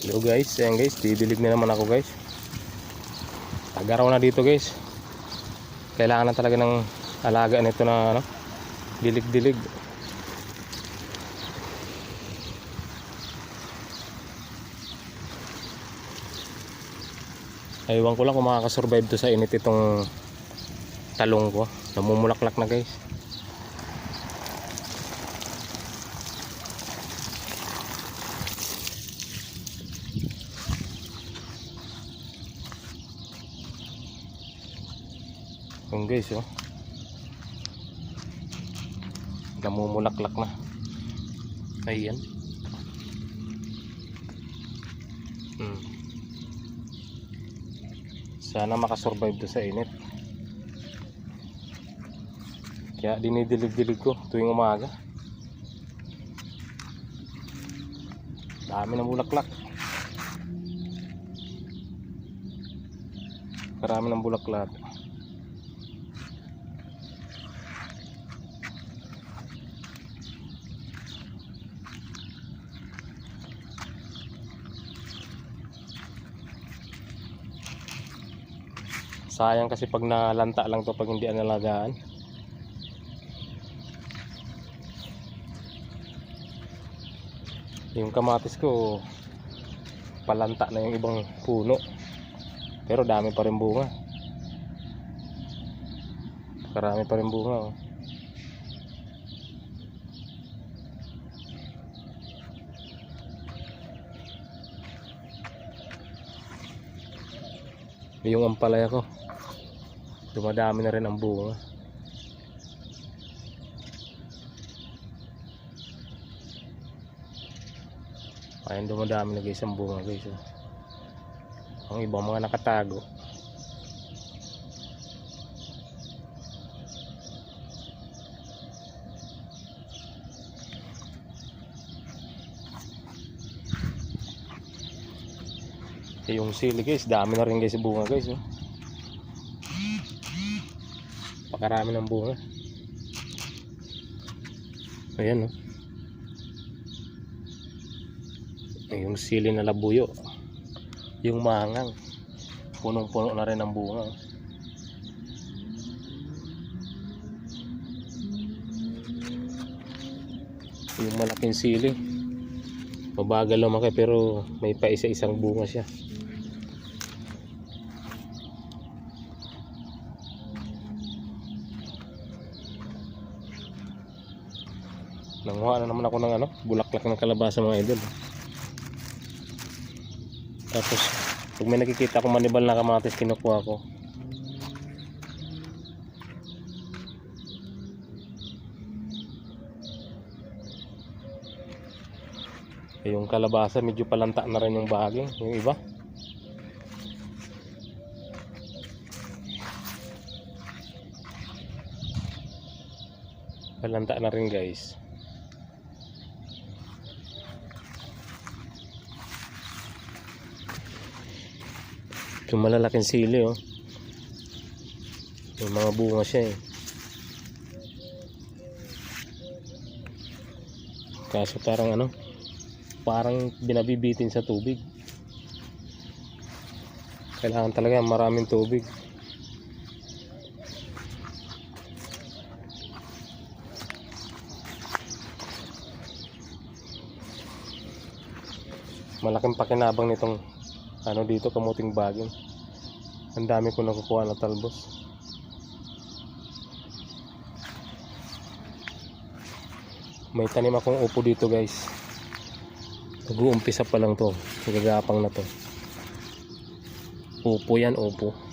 Hello guys, ayan guys, didilig na naman ako guys. Tagaraw na dito guys. Kailangan na talaga ng alaga nito na ano, dilig-dilig. Aywan ko lang kung makakasurvive to sa init itong talong ko. Namumulaklak na guys. Yung guys, oh. Namumulaklak na. Ayan. Hmm. Sana makasurvive to sa init. Kaya dinidilig-dilig ko tuwing umaga. Dami ng bulaklak. Karami ng bulaklak. Sayang kasi pag nalanta lang to pag hindi analagaan. Yung kamatis ko palanta na yung ibang puno. Pero dami pa rin bunga. Karami pa rin bunga. Oh. Yung ampalaya ko. Dumadami na rin ang bunga. Ayan dumadami na guys ang bunga guys. Oh. Ang ibang mga nakatago. Yung sili guys, dami na rin guys bunga guys. Oh. Pakarami ng bunga. Ayan oh. Eh, Yung sili na labuyo. Yung mangang. Punong-puno na rin ang bunga. oh. Yung malaking sili. Mabagal lumaki pero may pa isa-isang bunga siya. Nanguha na naman ako ng ano, bulaklak ng kalabasa mga idol. Tapos, pag may nakikita akong manibal na kamatis, kinukuha ko. Eh, Yung kalabasa, medyo palanta na rin yung baging. Yung iba. Palanta na rin guys. Yung malalaking sili oh. May mga bunga siya eh. Kaso parang ano, parang binabibitin sa tubig. Kailangan talaga maraming tubig. Malaking pakinabang nitong ano dito kamuting baging. Ang dami ko nakukuha na talbos. May tanim akong upo dito guys. Nag-uumpisa pa lang to. Gagapang na to. Upo yan, upo.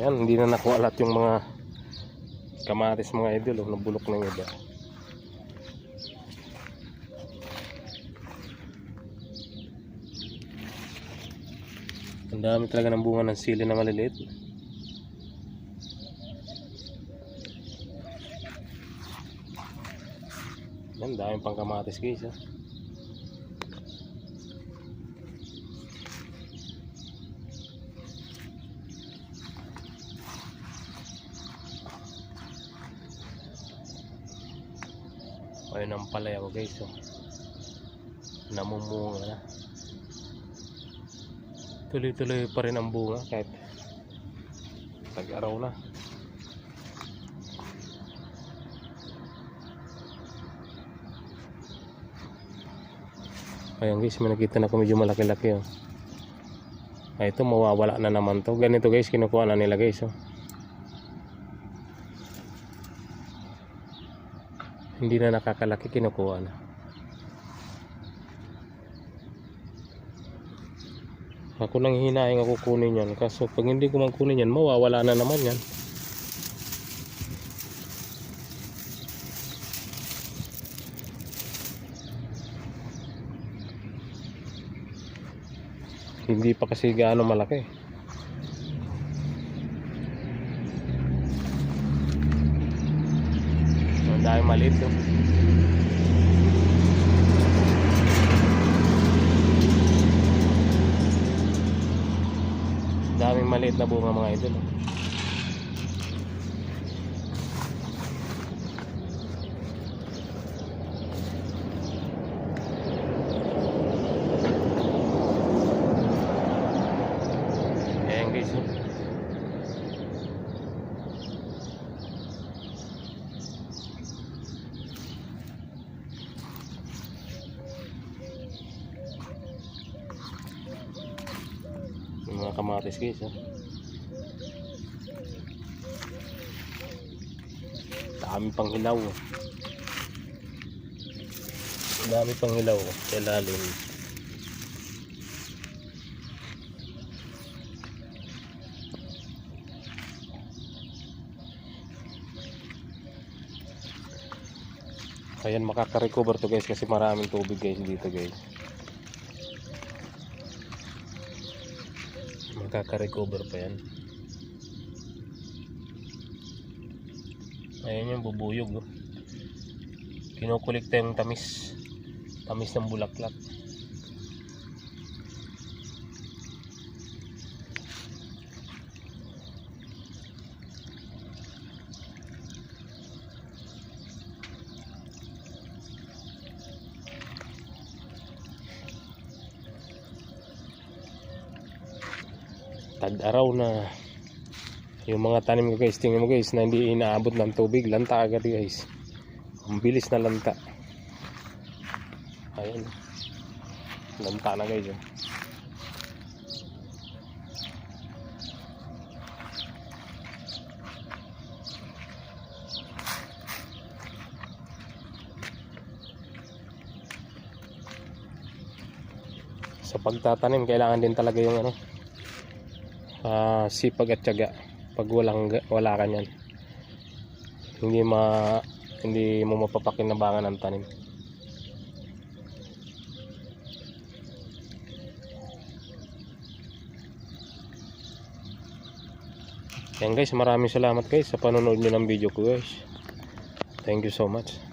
Ayan, hindi na nakuha lahat yung mga kamatis mga idol. Oh, nabulok na yung iba. Ang dami talaga ng bunga ng sili na maliliit. Yan, daming pang kamatis guys. ah. Ayun ang palaya ko guys. Oh. Namumunga na. Tuloy-tuloy pa rin ang bunga kahit tag-araw na. Ayan guys, may nakita na ako medyo malaki-laki oh. Ay, ito mawawala na naman to. Ganito guys, kinukuha na nila guys oh. Hindi na nakakalaki, kinukuha na. Ako nang hinaing ako kunin yan. Kaso pag hindi ko man kunin yan, mawawala na naman yan. Hindi pa kasi gaano malaki. Ang dami maliit oh. Daming maliit na bunga mga idol. oh. Ayan guys. oh. Yung mga kamatis guys. Oh. Dami pang hilaw. oh. Dami pang hilaw oh, sa ilalim. Ayan makaka-recover to guys kasi maraming tubig guys dito guys. Makaka-recover pa yan. Ayan yung bubuyog. Oh. Kinukulikta yung tamis. Tamis ng bulaklak. Tag-araw na. Yung mga tanim ko guys tingnan mo guys na hindi inaabot ng tubig lanta agad guys. Ang bilis na lanta. Ayun. Lanta na guys oh. sa pagtatanim kailangan din talaga yung ano ah, sipag at tiyaga pag walang wala ka niyan hindi ma hindi mo mapapakinabangan ang tanim Yan guys, maraming salamat guys sa panonood nyo ng video ko guys. Thank you so much.